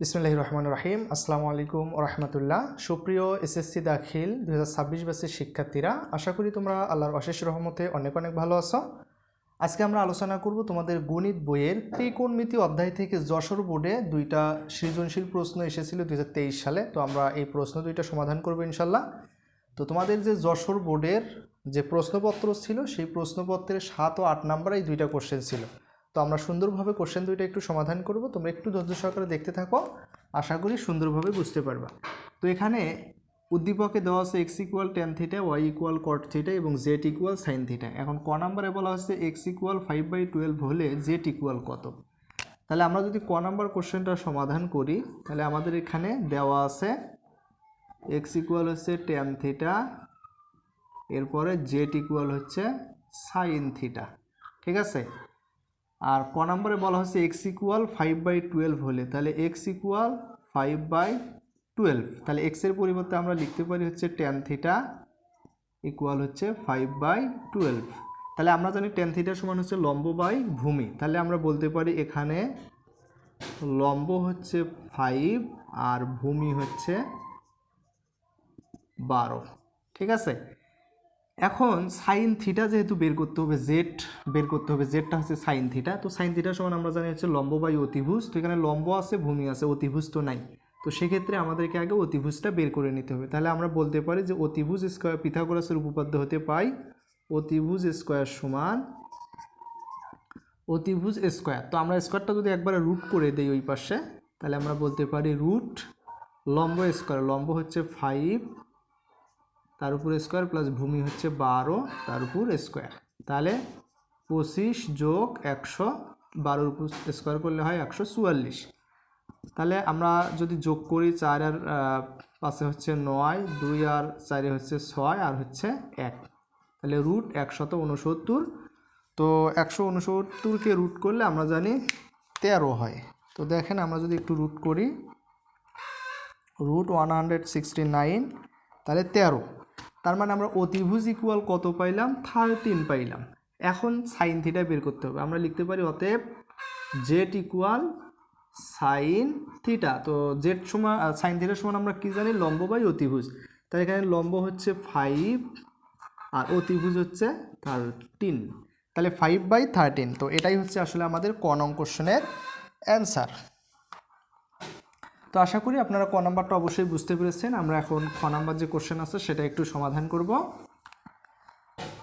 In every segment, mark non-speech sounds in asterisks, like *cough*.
বিসমুল্লাহ রহমান রাহিম। আসসালামু আলাইকুম রহমতুল্লাহ সুপ্রিয় এসএসসি দাখিল দু হাজার ছাব্বিশ ব্যাচের শিক্ষার্থীরা, আশা করি তোমরা আল্লাহর অশেষ রহমতে অনেক অনেক ভালো আছো। আজকে আমরা আলোচনা করব তোমাদের গণিত বইয়ের ত্রিকোণমিতি অধ্যায় থেকে যশোর বোর্ডে দুইটা সৃজনশীল প্রশ্ন এসেছিল দুই হাজার তেইশ সালে। তো আমরা এই প্রশ্ন দুইটা সমাধান করব ইনশাল্লাহ তো তোমাদের যে যশোর বোর্ডের যে প্রশ্নপত্র ছিল, সেই প্রশ্নপত্রের সাত ও আট নাম্বার এই দুইটা কোশ্চেন ছিল। তো আমরা সুন্দরভাবে কোশ্চেন দুইটা একটু সমাধান করব। তোমরা একটু ধৈর্য সহকারে দেখতে থাকো। আশা করি সুন্দরভাবে বুঝতে পারবা। তো এখানে উদ্দীপকে দেওয়া আছে X equal tan theta Y equal cot theta এবং জেড ইকুয়াল সাইন থিটা এখন ক নাম্বারে বলা হচ্ছে X equal five by twelve হলে জেড ইকুয়াল কত? তাহলে আমরা যদি ক নাম্বার কোশ্চেনটা সমাধান করি, তাহলে আমাদের এখানে দেওয়া আছে এক্স ইকুয়াল হচ্ছে টেন থিটা এরপরে জেড ইকুয়াল হচ্ছে সাইন থিটা ঠিক আছে? আর ক নম্বরে বলা হচ্ছে X equal five by twelve হলে, তাহলে X equal five by twelve তাহলে এক্সের পরিবর্তে আমরা লিখতে পারি হচ্ছে টেন থিটা ইকুয়াল হচ্ছে ফাইভ বাই টুয়েলভ তাহলে আমরা জানি টেন থিটার সমান হচ্ছে লম্ব বাই ভূমি। তাহলে আমরা বলতে পারি এখানে লম্ব হচ্ছে ফাইভ আর ভূমি হচ্ছে বারো। ঠিক আছে? এখন সাইন থিটা যেহেতু বের করতে হবে জেড বের করতে হবে জেডটা হচ্ছে সাইন থিটা তো সাইন থিটার সমান আমরা জানি হচ্ছে লম্ব বাই অতিভুজ, তো এখানে লম্ব আছে, ভূমি আছে, অতিভুজ তো নাই। তো সেক্ষেত্রে আমাদেরকে আগে অতিভুজটা বের করে নিতে হবে। তাহলে আমরা বলতে পারি যে অতিভুজ স্কোয়ার পিথাগোরাসের উপপাদ্য হতে পাই অতিভুজ স্কোয়ার সমান অতিভুজ স্কোয়ার তো আমরা স্কোয়ারটা যদি একবারে রুট করে দিই ওই পাশে, তাহলে আমরা বলতে পারি রুট লম্ব স্কোয়ার লম্ব হচ্ছে ফাইভ তার উপর স্কোয়ার প্লাস ভূমি হচ্ছে বারো, তার উপর স্কোয়ার তাহলে পঁচিশ যোগ একশো, বারোর উপর স্কোয়ার করলে হয় একশো চুয়াল্লিশ। তাহলে আমরা যদি যোগ করি চার আর পাশে হচ্ছে নয়, দুই আর চারে হচ্ছে ছয়, আর হচ্ছে এক। তাহলে রুট একশত উনসত্তর তো একশো উনসত্তরকে রুট করলে আমরা জানি তেরো হয়। তো দেখেন আমরা যদি একটু রুট করি root one hundred sixty nine তাহলে তেরো। তার মানে আমরা অতিভুজ ইকুয়াল কত পাইলাম? থার্টিন পাইলাম। এখন সাইন থিটা বের করতে হবে। আমরা লিখতে পারি অতএব জেড ইকুয়াল সাইন থিটা তো জেড সমান সাইন থিটার সমান আমরা কী জানি? লম্ব বাই অতিভুজ তাহলে এখানে লম্ব হচ্ছে ফাইভ আর অতিভুজ হচ্ছে থার্টিন তাহলে ফাইভ বাই থার্টিন তো এটাই হচ্ছে আসলে আমাদের ক নং কোশ্চেনের অ্যান্সার তো আশা করি আপনারা ক নাম্বারটা অবশ্যই বুঝতে পেরেছেন। আমরা এখন খ নাম্বার যে কোশ্চেন আছে, সেটা একটু সমাধান করব।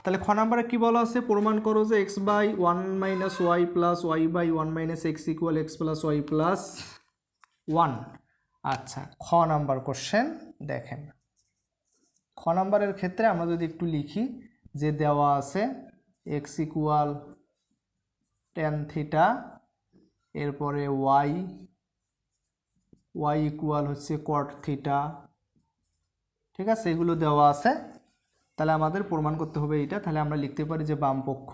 তাহলে খ নাম্বারে কী বলা আছে? প্রমাণ করো যে X by one minus Y plus Y by one minus X equal X plus Y plus one আচ্ছা খ নাম্বার কোশ্চেন দেখেন। খ নাম্বারের ক্ষেত্রে আমরা যদি একটু লিখি যে দেওয়া আছে এক্স ইকুয়াল টেন থিটা এরপরে ওয়াই ওয়াই ইকুয়াল হচ্ছে কট থিটা ঠিক আছে, এগুলো দেওয়া আছে। তাহলে আমাদের প্রমাণ করতে হবে এইটা। তাহলে আমরা লিখতে পারি যে বাম পক্ষ।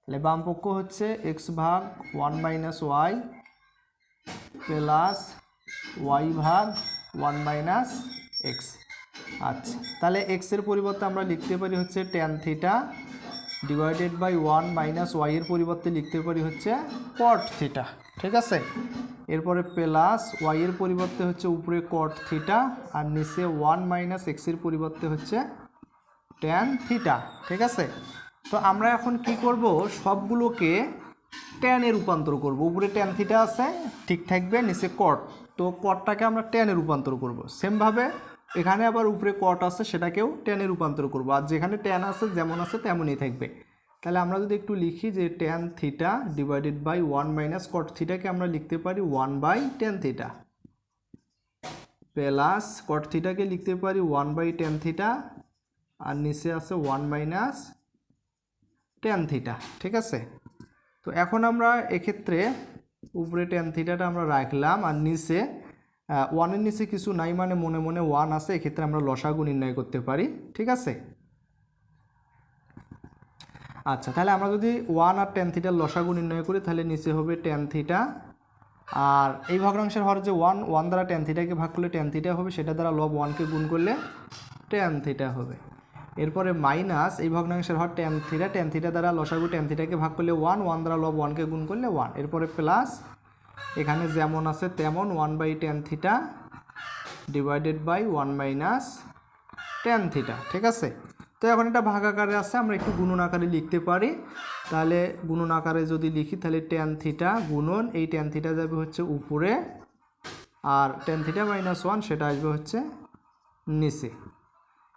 তাহলে বাম পক্ষ হচ্ছে এক্স ভাগ one minus Y plus Y ভাগ ওয়ান মাইনাস এক্স আচ্ছা তাহলে এক্সের পরিবর্তে আমরা লিখতে পারি হচ্ছে tan theta divided by one minus ওয়াইয়ের পরিবর্তে লিখতে পারি হচ্ছে কট থিটা ঠিক আছে? এরপরে প্লাস ওয়াইয়ের পরিবর্তে হচ্ছে উপরে কট থিটা আর নিচে ওয়ান মাইনাস এক্সের পরিবর্তে হচ্ছে ট্যান থিটা ঠিক আছে? তো আমরা এখন কি করব? সবগুলোকে ট্যানে রূপান্তর করব। উপরে ট্যান থিটা আছে, ঠিক থাকবে, নিচে কট তো কটটাকে আমরা ট্যানে রূপান্তর করব। সেমভাবে এখানে আবার উপরে কট আছে, সেটাকেও ট্যানে রূপান্তর করব। আর যেখানে ট্যান আছে, যেমন আছে, তেমনই থাকবে। তাহলে আমরা যদি একটু লিখি যে tan theta divided by one minus cot থিটাকে আমরা লিখতে পারি one by tan theta plus cot থিটাকে লিখতে পারি ওয়ান বাই টেন থিটা আর নিচে আছে ওয়ান মাইনাস টেন থিটা ঠিক আছে? তো এখন আমরা এক্ষেত্রে উপরে টেন থিটাটা আমরা রাখলাম, আর নিচে ওয়ানের নিচে কিছু নাই মানে মনে মনে ওয়ান আছে, এক্ষেত্রে আমরা লসাগু নির্ণয় করতে পারি, ঠিক আছে? আচ্ছা তাহলে আমরা যদি ওয়ান আর টেন থিটার লসাগু নির্ণয় করি, তাহলে নিচে হবে টেন থিটা আর এই ভগ্নাংশের হর যে ওয়ান ওয়ান দ্বারা টেন থিটাকে ভাগ করলে টেন থিটা হবে, সেটা দ্বারা লব ওয়ানকে গুণ করলে টেন থিটা হবে। এরপরে মাইনাস এই ভগ্নাংশের হর টেন থিটা টেন থিটা দ্বারা লসাগু টেন থিটাকে ভাগ করলে ওয়ান ওয়ান দ্বারা লব ওয়ানকে গুণ করলে ওয়ান এরপরে প্লাস এখানে যেমন আছে তেমন one by tan theta divided by one minus tan theta, ঠিক আছে? তো এখন এটা ভাগ আকারে আছে, আমরা একটু গুণন আকারে লিখতে পারি। তাহলে গুণন আকারে যদি লিখি, তাহলে টেন থিটা গুণন, এই টেন থিটা যাবে হচ্ছে উপরে, আর টেন থিটা মাইনাস ওয়ান সেটা আসবে হচ্ছে নিচে।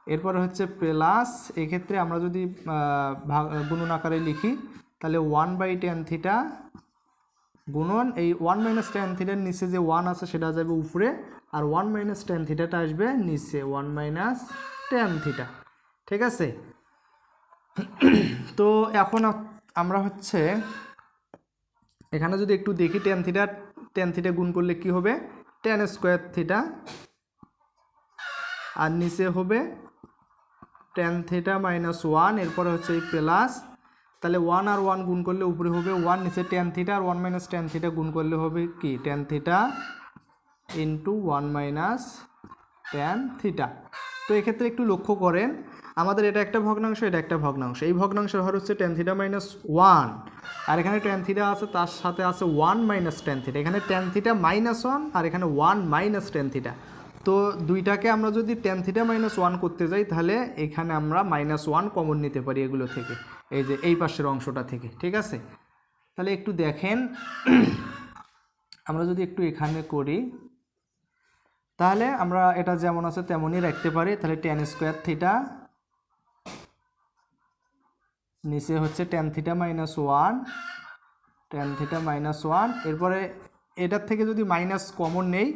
এরপরে হচ্ছে প্লাস, এক্ষেত্রে আমরা যদি ভাগ, গুণন আকারে লিখি, তাহলে ওয়ান বাই টেন থিটা গুণন, এই ওয়ান মাইনাস টেন থিটার নিচে যে ওয়ান আছে সেটা যাবে উপরে, আর ওয়ান মাইনাস টেন থিটাটা আসবে নিচে ওয়ান মাইনাস টেন থিটা ঠিক আছে? তো এখন আমরা হচ্ছে, এখানে যদি একটু দেখি টেন থিটা টেন থিটা গুণ করলে কি হবে? টেন স্কোয়ার থিটা আর নিচে হবে টেন থিটা মাইনাস ওয়ান এরপরে হচ্ছে এই প্লাস তাহলে ওয়ান আর ওয়ান গুণ করলে উপরে হবে ওয়ান নিচে টেন থিটা আর ওয়ান মাইনাস টেন থিটা গুণ করলে হবে কি? Tan theta into one minus tan theta তো এক্ষেত্রে একটু লক্ষ্য করেন, আমাদের এটা একটা ভগ্নাংশ, এটা একটা ভগ্নাংশ। এই ভগ্নাংশের হর হচ্ছে টেন থিটা মাইনাস ওয়ান আর এখানে টেন থিটা আছে, তার সাথে আছে ওয়ান মাইনাস টেন থিটা এখানে টেন থিটা মাইনাস ওয়ান আর এখানে ওয়ান মাইনাস টেন থিটা তো দুইটাকে আমরা যদি টেন থিটা মাইনাস ওয়ান করতে যাই, তাহলে এখানে আমরা মাইনাস ওয়ান কমন নিতে পারি এগুলো থেকে। এই যে এই পাশের অংশটা থেকে, ঠিক আছে? তাহলে একটু দেখেন। আমরা যদি একটু এখানে করি, তাহলে আমরা এটা যেমন আছে তেমনই রাখতে পারি। তাহলে টেন স্কোয়ার থিটা নিচে হচ্ছে tan theta minus one tan theta minus one এরপরে এটার থেকে যদি মাইনাস কমন নেই,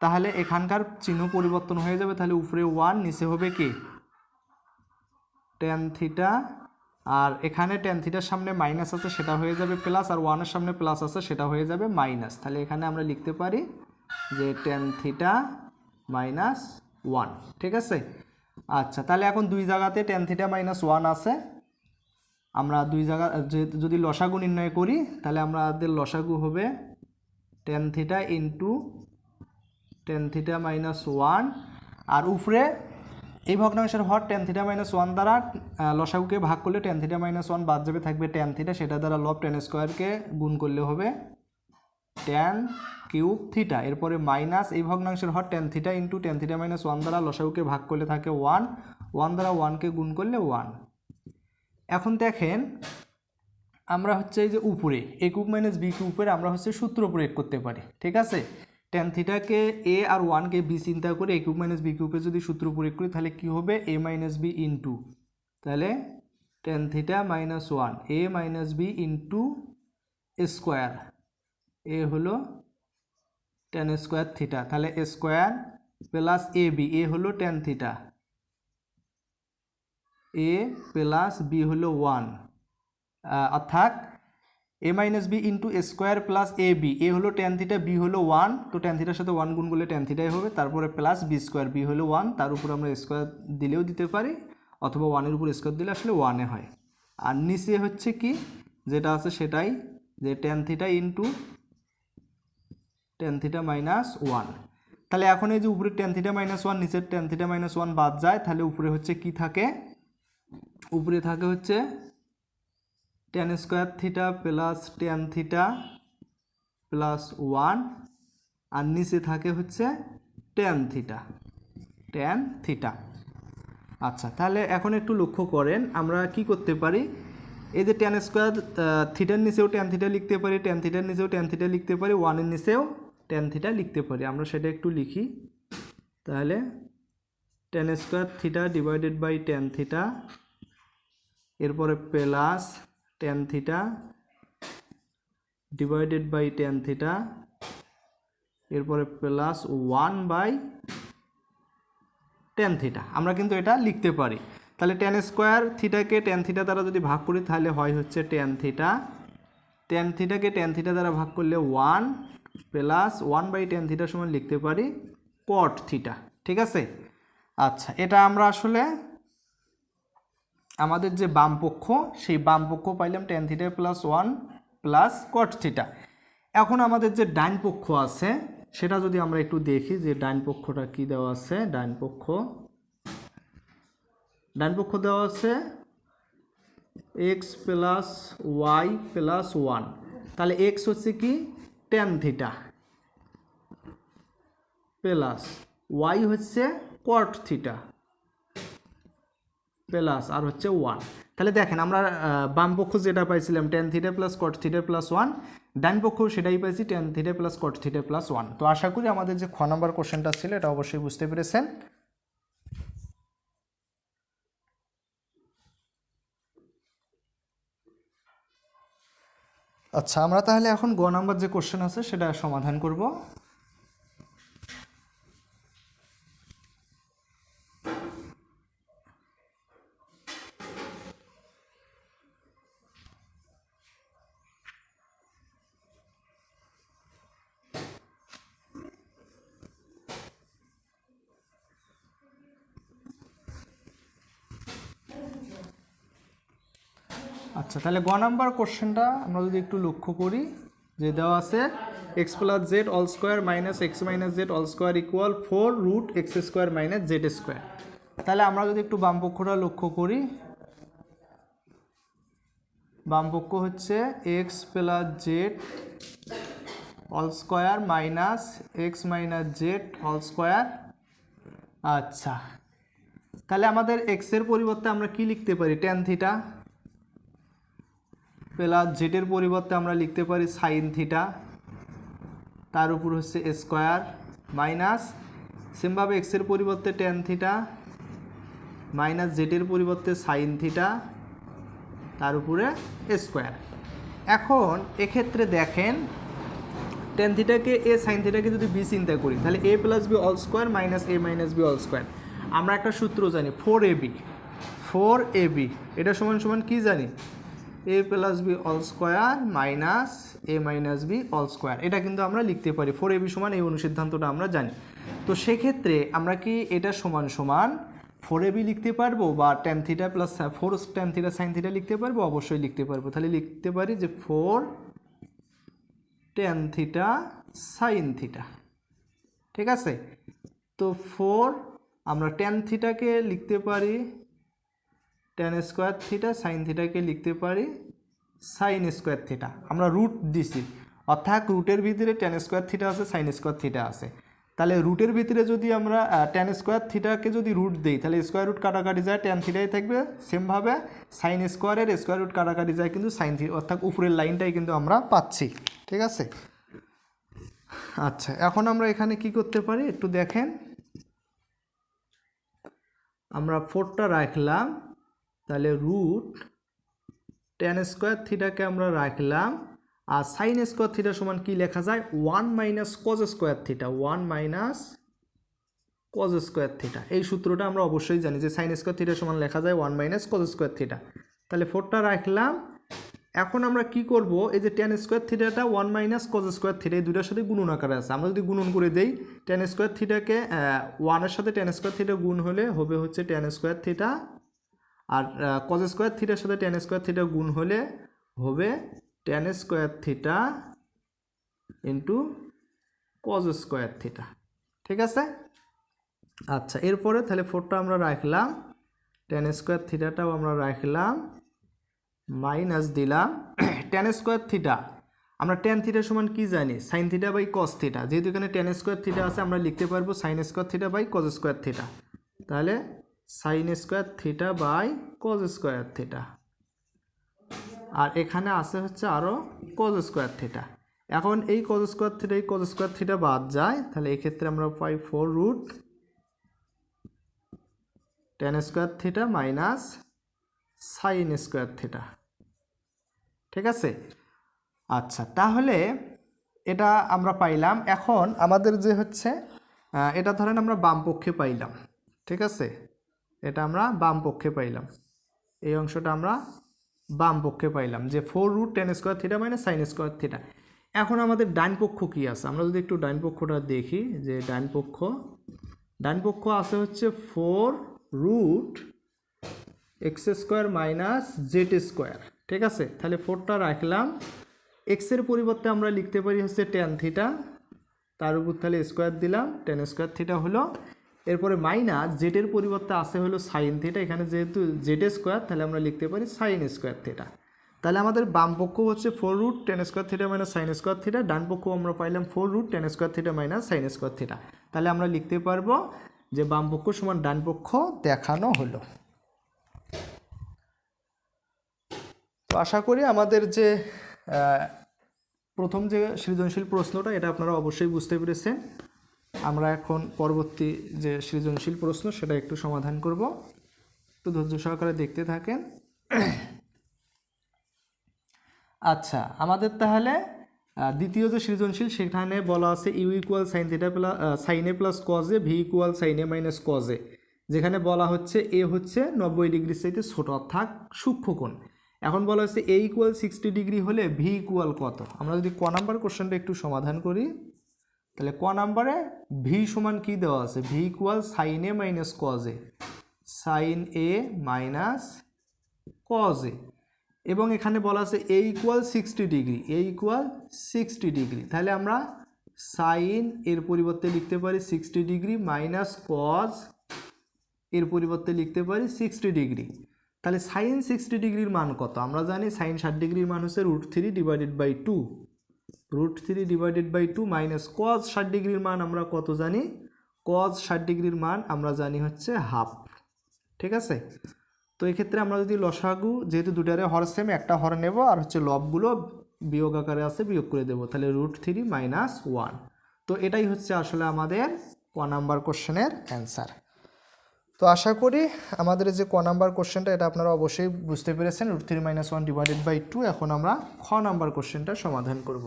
তাহলে এখানকার চিহ্ন পরিবর্তন হয়ে যাবে। তাহলে উপরে ওয়ান নিচে হবে কি? টেন থিটা আর এখানে টেন থিটার সামনে মাইনাস আছে, সেটা হয়ে যাবে প্লাস আর ওয়ানের সামনে প্লাস আছে, সেটা হয়ে যাবে মাইনাস তাহলে এখানে আমরা লিখতে পারি যে টেন থিটা মাইনাস ওয়ান ঠিক আছে? আচ্ছা তাহলে এখন দুই জায়গাতে টেন থিটা মাইনাস ওয়ান আছে। আমরা দুই জায়গা যদি লসাগু নির্ণয় করি, তাহলে আমাদের লসাগু হবে tan theta into tan theta minus one আর উপরে এই ভগ্নাংশের হর টেন থিটা মাইনাস ওয়ান দ্বারা লসাগুকে ভাগ করলে টেন থিটা মাইনাস ওয়ান বাদ যাবে, থাকবে টেন থিটা সেটা দ্বারা লব টেন স্কোয়ারকে গুণ করলে হবে টেন কিউব থিটা এরপরে মাইনাস এই ভগ্নাংশের হর tan theta into tan theta minus one দ্বারা লসাগুকে ভাগ করলে থাকে ওয়ান ওয়ান দ্বারা ওয়ানকে গুণ করলে ওয়ান এখন দেখেন, আমরা হচ্ছে এই যে উপরে এ কিউব মাইনাস বি কিউবের আমরা হচ্ছে সূত্র প্রয়োগ করতে পারি, ঠিক আছে? টেন থিটাকে এ আর ওয়ানকে বি চিন্তা করে এ কিউব মাইনাস বি কিউবে যদি সূত্র প্রয়োগ করি, তাহলে কি হবে? এ মাইনাস বি ইন্টু তাহলে tan theta minus one A minus B into square A হলো টেন স্কোয়ার থিটা তাহলে square plus A B A হলো tan theta A plus B হলো ওয়ান অর্থাৎ A minus B into square plus A B A হলো tan theta B হলো one তো tan থিটার সাথে ওয়ান গুণ করলে টেন থিটাই হবে। তারপরে প্লাস বি স্কোয়ার বি হলো ওয়ান তার উপর আমরা স্কোয়ার দিলেও দিতে পারি, অথবা ওয়ানের উপর স্কোয়ার দিলে আসলে ওয়ানে হয়। আর নিচে হচ্ছে কি? যেটা আছে সেটাই, যে tan theta into tan theta minus one তাহলে এখন এই যে উপরে টেন থিটা মাইনাস ওয়ান নিচের টেন থিটা মাইনাস ওয়ান বাদ যায়, তাহলে উপরে হচ্ছে কি থাকে? উপরে থাকে হচ্ছে tan square theta plus tan theta plus one আর নিচে থাকে হচ্ছে টেন থিটা টেন থিটা আচ্ছা তাহলে এখন একটু লক্ষ্য করেন, আমরা কি করতে পারি? এই যে টেন স্কোয়ার থিটার নিচেও টেন থিটা লিখতে পারি টেন থিটার নিচেও টেন থিটা লিখতে পারি ওয়ানের নিচেও টেন থিটা লিখতে পারি। আমরা সেটা একটু লিখি। তাহলে tan square theta divided by tan theta এরপরে plus tan theta divided by tan theta এরপরে plus one by tan theta আমরা কিন্তু এটা লিখতে পারি। তাহলে টেন স্কোয়ার থিটাকে টেন থিটা দ্বারা যদি ভাগ করি, তাহলে হয় হচ্ছে টেন থিটা টেন থিটাকে টেন থিটা দ্বারা ভাগ করলে one plus one by tan থিটার সময় লিখতে পারি কট থিটা ঠিক আছে? আচ্ছা এটা আমরা আসলে আমাদের যে বাম পক্ষ, সেই বাম পক্ষ পাইলাম tan theta plus one plus cot theta এখন আমাদের যে ডাইন পক্ষ আছে, সেটা যদি আমরা একটু দেখি যে ডাইন পক্ষটা কি দেওয়া আছে ডাইন পক্ষ। ডাইন পক্ষ দেওয়া আছে X plus Y plus one তাহলে এক্স হচ্ছে কি? টেন থিটা প্লাস ওয়াই হচ্ছে কট থিটা প্লাস আর হচ্ছে ওয়ান তাহলে দেখেন আমরা বাম পক্ষ যেটা পাইছিলাম tan theta plus cot theta plus one ডান পক্ষ সেটাই পাইছি tan theta plus cot theta plus one তো আশা করি আমাদের যে খ নম্বর কোশ্চেনটা ছিল এটা অবশ্যই বুঝতে পেরেছেন। আচ্ছা আমরা তাহলে এখন গ নাম্বার যে কোশ্চেন আছে সেটা সমাধান করব আচ্ছা তাহলে গ নাম্বার কোশ্চেনটা আমরা যদি একটু লক্ষ্য করি, যে দেওয়া আছে X plus Z all square minus X minus Z all square equal four root X square minus Z square তাহলে আমরা যদি একটু বাম পক্ষটা লক্ষ্য করি, বাম পক্ষ হচ্ছে X plus Z all square minus X minus Z all square আচ্ছা তাহলে আমাদের এক্সের পরিবর্তে আমরা কি লিখতে পারি টেন থিটা প্লাস জেডের পরিবর্তে আমরা লিখতে পারি সাইন থিটা তার উপর হচ্ছে স্কোয়ার মাইনাস সেমভাবে এক্সের পরিবর্তে টেন থিটা মাইনাস জেডের পরিবর্তে সাইন থিটা তার উপরে স্কোয়ার এখন এক্ষেত্রে দেখেন টেন থিটাকে এ সাইন থিটাকে যদি বি চিন্তা করি, তাহলে A plus B all square minus A minus B all square আমরা একটা সূত্র জানি four A B four A B এটা সমান সমান কি জানি? A plus B all square minus A minus B all square এটা কিন্তু আমরা লিখতে পারি। ফোর এ বি সমান এই অনুসিদ্ধান্তটা আমরা জানি। তো সেক্ষেত্রে আমরা কি এটা সমান সমান ফোর এ বি লিখতে পারব বা tan theta plus four tan theta sine theta লিখতে পারব? অবশ্যই লিখতে পারব। তাহলে লিখতে পারি যে four tan theta sine theta ঠিক আছে? তো ফোর আমরা টেন থিটাকে লিখতে পারি টেন স্কোয়ার থিটা সাইন থিটাকে লিখতে পারি সাইন স্কোয়ার থিটা আমরা রুট দিছি। অর্থাৎ রুটের ভিতরে টেন স্কোয়ার থিটা আছে সাইন স্কোয়ার থিটা আছে। তাহলে রুটের ভিতরে যদি আমরা টেন স্কোয়ার থিটাকে যদি রুট দিই, তাহলে স্কোয়ার রুট কাটাকাটি যায় টেন থিটাই থাকবে। সেমভাবে সাইন স্কোয়ারের স্কোয়ার রুট কাটাকাটি যায় কিন্তু সাইন থিটা অর্থাৎ উপরের লাইনটাই কিন্তু আমরা পাচ্ছি। ঠিক আছে? আচ্ছা এখন আমরা এখানে কি করতে পারি? একটু দেখেন। আমরা ফোরটা রাখলাম। তাহলে রুট টেন স্কোয়ার থিটাকে আমরা রাখলাম। আর সাইন স্কোয়ার থিটা সমান কি লেখা যায়? One minus cos square theta one minus cos square theta এই সূত্রটা আমরা অবশ্যই জানি যে সাইন স্কোয়ার থিটা সমান লেখা যায় one minus cos square theta তাহলে ফোরটা রাখলাম। এখন আমরা কি করব? এই যে tan square থিটাটা one minus cos square theta এই দুটার সাথে গুণন আকারে আছে। আমরা যদি গুণন করে দেই টেন স্কোয়ার থিটাকে ওয়ানের সাথে টেন স্কোয়ার থিটা গুণ হলে হবে হচ্ছে টেন স্কোয়ার থিটা আর কজ স্কোয়ার থিটার সাথে টেন স্কোয়ার থিটা গুণ হলে হবে tan square theta into cos square theta ঠিক আছে? আচ্ছা এরপরে তাহলে ফোরটা আমরা রাখলাম। টেন স্কোয়ার থিটাটাও আমরা রাখলাম। মাইনাস দিলাম। টেন স্কোয়ার থিটা আমরা টেন থিটার সমান কি জানি? Sine theta by cos theta যেহেতু এখানে টেন স্কোয়ার থিটা আছে, আমরা লিখতে পারব sine square theta by cos square theta তাহলে sine square theta by cos square theta আর এখানে আছে হচ্ছে আরও কজ স্কোয়ার থিটা এখন এই কজ স্কোয়ার থিটা এই কজ স্কোয়ার থিটা বাদ যায়, তাহলে এই ক্ষেত্রে আমরা পাই four root tan square theta minus sine square theta ঠিক আছে? আচ্ছা তাহলে এটা আমরা পাইলাম। এখন আমাদের যে হচ্ছে এটা ধরেন আমরা বাম পক্ষে পাইলাম। ঠিক আছে? এটা আমরা বাম পক্ষে পাইলাম। এই অংশটা আমরা বাম পক্ষে পাইলাম যে four root tan square theta minus sine square theta এখন আমাদের ডান পক্ষ কী আছে? আমরা যদি একটু ডান পক্ষটা দেখি, যে ডান পক্ষ ডান পক্ষ আছে হচ্ছে four root X square minus Z square ঠিক আছে? তাহলে ফোরটা রাখলাম। এক্সের পরিবর্তে আমরা লিখতে পারি হচ্ছে টেন থিটা তার উপর তাহলে স্কোয়ার দিলাম। টেন স্কোয়ার থিটা হলো এরপরে মাইনাস জেটের পরিবর্তে আসে হলো সাইন থিটা এখানে যেহেতু জেড স্কোয়ার তাহলে আমরা লিখতে পারি সাইন স্কোয়ার থিটা তাহলে আমাদের বাম পক্ষ হচ্ছে four root tan square theta minus sine square theta ডান পক্ষ আমরা পাইলাম four root tan square theta minus sine square theta তাহলে আমরা লিখতে পারব যে বাম পক্ষ সমান ডান পক্ষ দেখানো হলো। তো আশা করি আমাদের যে প্রথম যে সৃজনশীল প্রশ্নটা, এটা আপনারা অবশ্যই বুঝতে পেরেছেন। আমরা এখন পরবর্তী যে সৃজনশীল প্রশ্ন, সেটা একটু সমাধান করব। একটু ধৈর্য সহকারে দেখতে থাকেন। আচ্ছা আমাদের তাহলে দ্বিতীয় যে সৃজনশীল, সেখানে বলা আছে U equal sine theta plus sine plus cos V equal sine minus cos যেখানে বলা হচ্ছে এ হচ্ছে নব্বই ডিগ্রির চাইতে ছোট, অর্থাৎ সূক্ষ্মকোণ এখন বলা হচ্ছে এ ইকুয়াল সিক্সটি ডিগ্রি হলে ভি ইকুয়াল কত? আমরা যদি ক নাম্বার কোশ্চেনটা একটু সমাধান করি। তাহলে ক নাম্বারে? ভি সমান কি দেওয়া আছে? V equal sine A minus cos A sine A minus cos A এবং এখানে বলা আছে A equal sixty degree A equal sixty degree তাহলে আমরা সাইন এর পরিবর্তে লিখতে পারি সিক্সটি ডিগ্রি মাইনাস কজ এর পরিবর্তে লিখতে পারি সিক্সটি ডিগ্রি তাহলে সাইন সিক্সটি ডিগ্রির মান কত? আমরা জানি সাইন ষাট ডিগ্রির মান হচ্ছে root three divided by two root three divided by two minus cos ষাট ডিগ্রির মান আমরা কত জানি? কজ ষাট ডিগ্রির মান আমরা জানি হচ্ছে হাফ ঠিক আছে? তো এক্ষেত্রে আমরা যদি লসাগু, যেহেতু দুটারে হর সেম একটা হর নেব আর হচ্ছে লবগুলো বিয়োগ আকারে আছে, বিয়োগ করে দেবো। তাহলে রুট থ্রি মাইনাস ওয়ান তো এটাই হচ্ছে আসলে আমাদের ক নাম্বার কোশ্চেনের অ্যান্সার তো আশা করি আমাদের যে ক নাম্বার কোশ্চেনটা, এটা আপনারা অবশ্যই বুঝতে পেরেছেন। Root three minus one divided by two এখন আমরা খ নাম্বার কোশ্চেনটা সমাধান করব।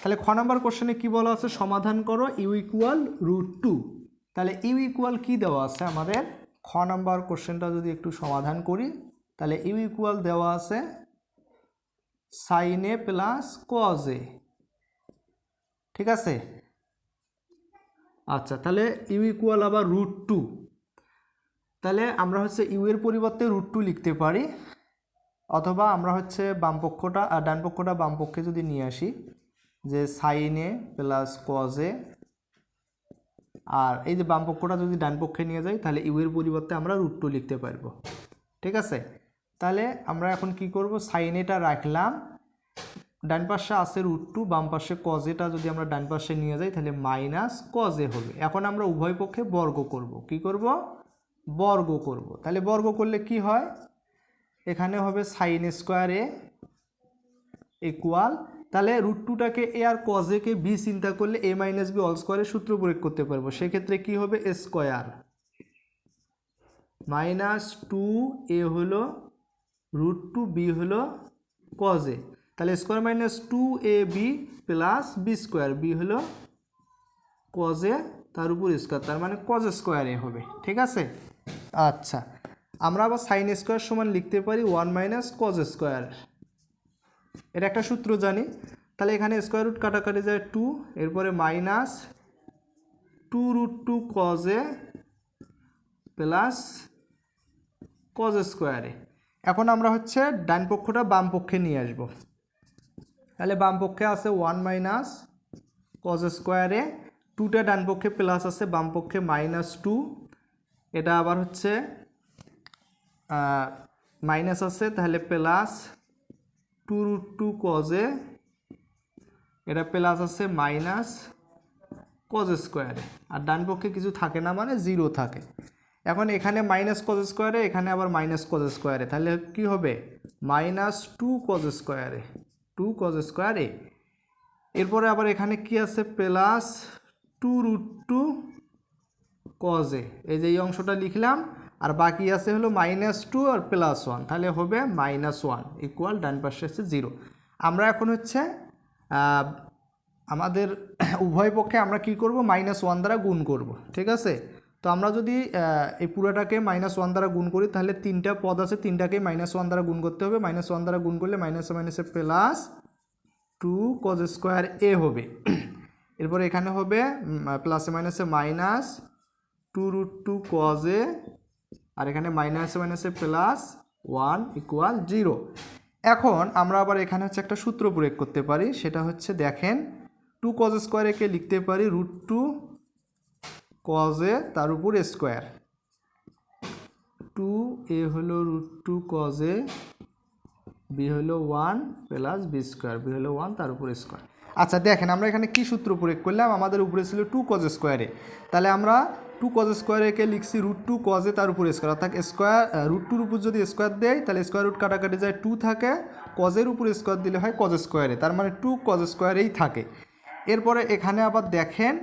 তাহলে খ নাম্বার কোশ্চেনে কি বলা আছে? সমাধান করো ইউ ইকুয়াল রুট টু তাহলে ইউ ইকুয়াল কি দেওয়া আছে আমাদের? খ নাম্বার কোশ্চেনটা যদি একটু সমাধান করি, তাহলে ইউ ইকুয়াল দেওয়া আছে sine A plus cos A ঠিক আছে? আচ্ছা তাহলে ইউ ইকুয়াল আবার রুট টু তাহলে আমরা হচ্ছে ইউ এর পরিবর্তে রুট টু লিখতে পারি, অথবা আমরা হচ্ছে বামপক্ষটা আর ডান পক্ষটা বামপক্ষে যদি নিয়ে আসি, যে সাইনে প্লাস কজে আর এই যে বাম পক্ষটা যদি ডান পক্ষে নিয়ে যাই, তাহলে ইউ এর পরিবর্তে আমরা রুট টু লিখতে পারব। ঠিক আছে? তাহলে আমরা এখন কি করব? সাইনেটা রাখলাম। ডান পাশে আছে রুট টু বাম পাশে কজেটা যদি আমরা ডান পাশে নিয়ে যাই, তাহলে মাইনাস কজে হবে। এখন আমরা উভয় পক্ষে বর্গ করব। কি করব? বর্গ করব। তাহলে বর্গ করলে কি হয়? এখানে হবে সাইন স্কোয়ার এ ইকুয়াল তাহলে রুট টুটাকে এ আর কজেকে বি চিন্তা করলে এ মাইনাস বি অল স্কোয়ারের সূত্র প্রয়োগ করতে পারব। সেক্ষেত্রে কি হবে? স্কোয়ার মাইনাস টু এ হলো রুট টু বি হলো কজে তাহলে square minus two A B plus B square B হলো কজে তার উপর স্কোয়ার তার মানে কজ স্কোয়ার হবে, ঠিক আছে? আচ্ছা আমরা আবার সাইন স্কোয়ার সমান লিখতে পারি ওয়ান মাইনাস কজ স্কোয়ার এটা একটা সূত্র জানি। তাহলে এখানে স্কোয়ার রুট কাটাকাটি যায় টু এরপরে minus two root two cos A plus cos square A এখন আমরা হচ্ছে ডান পক্ষটা বাম পক্ষে নিয়ে আসব। তাহলে বাম পক্ষে আছে ওয়ান মাইনাস কজ স্কোয়ারে টুটা ডান পক্ষে প্লাস আছে, বাম পক্ষে মাইনাস টু এটা আবার হচ্ছে মাইনাস আছে, তাহলে plus two root two cos A এটা প্লাস আছে মাইনাস কজ স্কোয়ারে আর ডান পক্ষে কিছু থাকে না মানে জিরো থাকে। এখন এখানে মাইনাস কজ স্কোয়ারে এখানে আবার মাইনাস কজ স্কোয়ারে তাহলে কি হবে? Minus two cos square A two cos square A এরপরে আবার এখানে কি আছে? Plus two root two cos A এই যে এই অংশটা লিখলাম, আর বাকি আছে হলো মাইনাস টু আর প্লাস ওয়ান তাহলে হবে মাইনাস ওয়ান ইকুয়াল ডান পাশে হচ্ছে জিরো আমরা এখন হচ্ছে আমাদের উভয় পক্ষে আমরা কি করব? মাইনাস ওয়ান দ্বারা গুণ করব, ঠিক আছে? তো আমরা যদি এই পুরোটাকে মাইনাস ওয়ান দ্বারা গুণ করি, তাহলে তিনটা পদ আছে তিনটাকে মাইনাস ওয়ান দ্বারা গুণ করতে হবে। মাইনাস ওয়ান দ্বারা গুণ করলে মাইনাসে মাইনাসে plus two cos square A হবে। *clears throat* এরপর এখানে হবে প্লাসে মাইনাসে minus two root two cos A আর এখানে মাইনাসে মাইনাসে প্লাস ওয়ান ইকুয়াল জিরো এখন আমরা আবার এখানে হচ্ছে একটা সূত্র প্রয়োগ করতে পারি, সেটা হচ্ছে দেখেন টু কজ স্কোয়ার একে লিখতে পারি রুট টু কজে তার উপর স্কোয়ার টু এ হলো root two cos A B হলো one plus B square B হলো ওয়ান তার উপর স্কোয়ার আচ্ছা দেখেন, আমরা এখানে কি সূত্র প্রয়োগ করলাম? আমাদের উপরে ছিল টু কজ স্কোয়ারে তাহলে আমরা টু কজ স্কোয়ারেকে লিখছি রুট টু কজে তার উপর স্কোয়ার অর্থাৎ স্কোয়ার রুট টুর উপর যদি স্কোয়ার দেয় তাহলে স্কোয়ার রুট কাটাকাটি যায় টু থাকে। কজের উপর স্কোয়ার দিলে হয় কজ স্কোয়ারে তার মানে টু কজ স্কোয়ারেই থাকে। এরপরে এখানে আবার দেখেন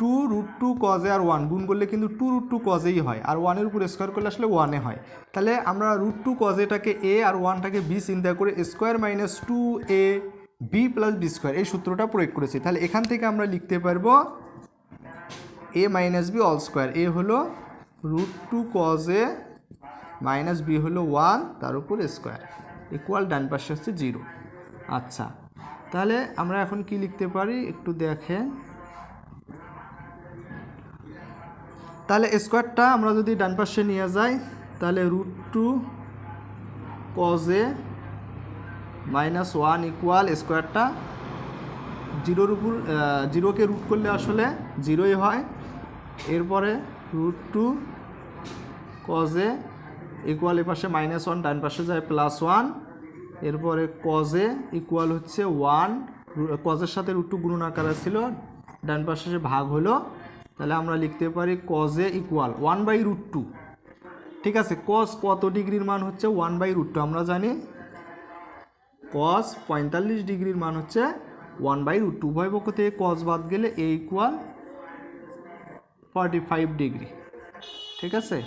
two root two cos A R one গুণ করলে কিন্তু টু রুট টু কজেই হয়। আর ওয়ানের উপর স্কোয়ার করলে আসলে ওয়ানে হয়। তাহলে আমরা রুট টু কজেটাকে এ আর ওয়ানটাকে বি চিন্তা করে square minus two A B plus B square এই সূত্রটা প্রয়োগ করেছি। তাহলে এখান থেকে আমরা লিখতে পারব A minus B whole square A হলো root two cos A minus B হলো ওয়ান তার উপর স্কোয়ার ইকুয়াল ডান পাশে হচ্ছে জিরো আচ্ছা তাহলে আমরা এখন কি লিখতে পারি? একটু দেখেন। তাহলে স্কোয়ারটা আমরা যদি ডান পাশে নিয়ে যাই, তাহলে root two cos A minus one equal স্কোয়ারটা জিরোর উপর জিরোকে রুট করলে আসলে জিরোই হয়। এরপরে root two cos A equal এ পাশে মাইনাস ওয়ান ডান পাশে যায় প্লাস ওয়ান এরপরে কজে ইকুয়াল হচ্ছে ওয়ান কজের সাথে রুট টু গুণন আকারে ছিল, ডান পাশে ভাগ হলো তাহলে আমরা লিখতে পারি cos A equal one by root two ঠিক আছে কজ কত ডিগ্রির মান হচ্ছে ওয়ান বাই রুট টু আমরা জানি কস পঁয়তাল্লিশ ডিগ্রির মান হচ্ছে ওয়ান বাই রুট টু উভয় পক্ষ থেকে কস বাদ গেলে A equal forty five degree. ঠিক আছে?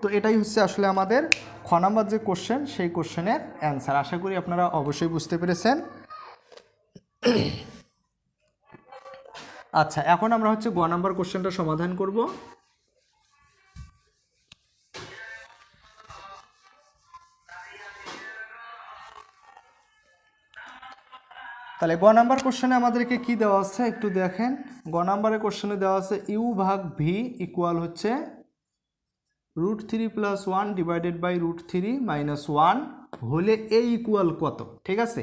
তো এটাই হচ্ছে আসলে আমাদের খ নাম্বার যে কোশ্চেন সেই কোশ্চেনের অ্যান্সার আশা করি আপনারা অবশ্যই বুঝতে পেরেছেন। আচ্ছা এখন আমরা হচ্ছে গ নাম্বার কোশ্চেনটা সমাধান করব। তাহলে গ নাম্বার কোশ্চেনে আমাদেরকে কি দেওয়া আছে? একটু দেখেন। গ নাম্বারের কোশ্চেনে দেওয়া আছে ইউ ভাগ ভি ইকুয়াল হচ্ছে root three plus one divided by root three minus one হলে এ ইকুয়াল কত? ঠিক আছে?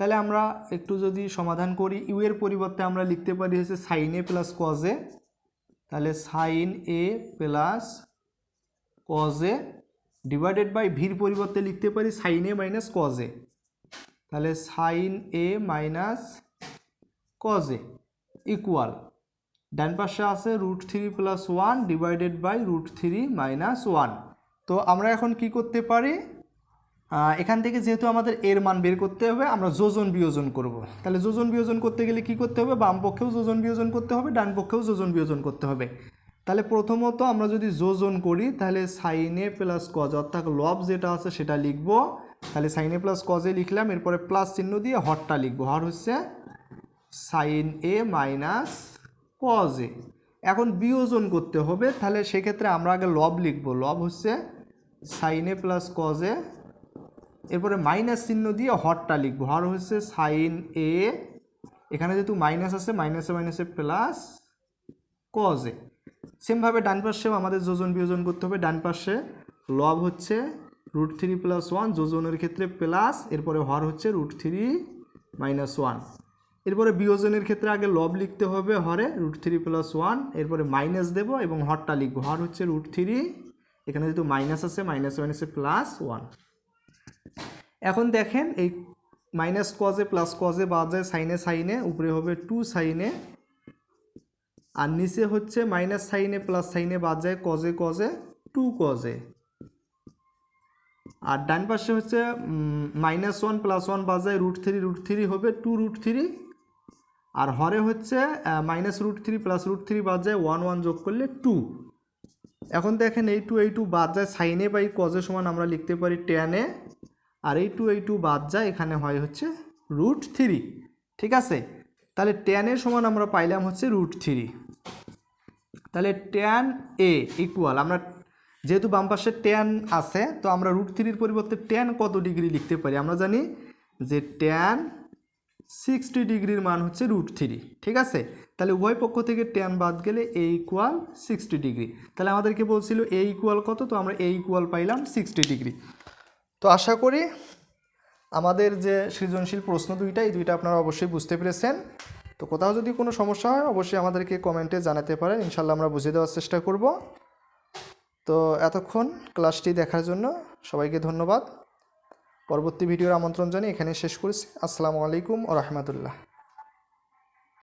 তাহলে আমরা একটু যদি সমাধান করি ইউ এর পরিবর্তে আমরা লিখতে পারি হচ্ছে সাইন এ প্লাস কজে তাহলে sine A plus cos A divided by ভির পরিবর্তে লিখতে পারি sine A minus cos A তাহলে sine A minus cos A equal ডান পাশে আছে root three plus one divided by root three minus one তো আমরা এখন কি করতে পারি? এখান থেকে যেহেতু আমাদের এর মান বের করতে হবে, আমরা যোজন বিয়োজন করব। তাহলে যোজন বিয়োজন করতে গেলে কি করতে হবে? বাম পক্ষেও যোজন বিয়োজন করতে হবে, ডান পক্ষেও যোজন বিয়োজন করতে হবে। তাহলে প্রথমত আমরা যদি যোজন করি, তাহলে সাইনে প্লাস কজ অর্থাৎ লব যেটা আছে সেটা লিখব। তাহলে সাইনে প্লাস কজে লিখলাম, এরপরে প্লাস চিহ্ন দিয়ে হরটা লিখব। হর হচ্ছে sine A minus cos A এখন বিয়োজন করতে হবে, তাহলে সেক্ষেত্রে আমরা আগে লব লিখব। লব হচ্ছে সাইনে প্লাস কজ এরপরে মাইনাস চিহ্ন দিয়ে হরটা লিখব। হর হচ্ছে সাইন এ এখানে যেহেতু মাইনাস আছে, মাইনাসে মাইনাসে প্লাস কজ এ সেমভাবে ডান পাশেও আমাদের যোজন বিয়োজন করতে হবে। ডান পাশে লব হচ্ছে রুট থ্রি প্লাস ওয়ান যোজনের ক্ষেত্রে প্লাস এরপরে হর হচ্ছে রুট থ্রি মাইনাস ওয়ান এরপরে বিয়োজনের ক্ষেত্রে আগে লব লিখতে হবে হরে রুট থ্রি প্লাস ওয়ান এরপরে মাইনাস দেবো এবং হরটা লিখব। হর হচ্ছে রুট থ্রি এখানে যেহেতু মাইনাস আছে মাইনাস মাইনাসে প্লাস ওয়ান এখন দেখেন এই মাইনাস কজে প্লাস কজে বাদ যায় সাইনে সাইনে উপরে হবে টু সাইনে আর নিচে হচ্ছে মাইনাস সাইনে প্লাস সাইনে বাদ যায় কজে কজে টু কজে আর ডান পাশে হচ্ছে মাইনাস ওয়ান প্লাস ওয়ান বাদ যায় রুট থ্রি রুট থ্রি হবে টু রুট থ্রি আর হরে হচ্ছে minus root three plus root three বাদ যায় ওয়ান ওয়ান যোগ করলে টু এখন দেখেন এই টু এই টু বাদ যায় সাইনে বাই কজে সমান আমরা লিখতে পারি টেনে আর এই টু এই টু বাদ যায়, এখানে হয় হচ্ছে রুট থ্রি ঠিক আছে? তাহলে টেনের সমান আমরা পাইলাম হচ্ছে রুট থ্রি তাহলে ট্যান এ ইকুয়াল আমরা যেহেতু বাম পাশে ট্যান আছে, তো আমরা রুট থ্রির পরিবর্তে ট্যান কত ডিগ্রি লিখতে পারি? আমরা জানি যে ট্যান সিক্সটি ডিগ্রির মান হচ্ছে রুট থ্রি ঠিক আছে? তাহলে উভয় পক্ষ থেকে ট্যান বাদ গেলে এ ইকুয়াল সিক্সটি ডিগ্রি তাহলে আমাদেরকে বলছিল এ ইকুয়াল কত? তো আমরা এ ইকুয়াল পাইলাম সিক্সটি ডিগ্রি তো আশা করি আমাদের যে সৃজনশীল প্রশ্ন দুইটা, এই দুইটা আপনারা অবশ্যই বুঝতে পেরেছেন। তো কোথাও যদি কোনো সমস্যা হয়, অবশ্যই আমাদেরকে কমেন্টে জানাতে পারেন। ইনশাল্লাহ আমরা বুঝিয়ে দেওয়ার চেষ্টা করব। তো এতক্ষণ ক্লাসটি দেখার জন্য সবাইকে ধন্যবাদ। পরবর্তী ভিডিওর আমন্ত্রণ জানিয়ে এখানে শেষ করেছি। আসসালামু আলাইকুম ও রহমতুল্লাহ।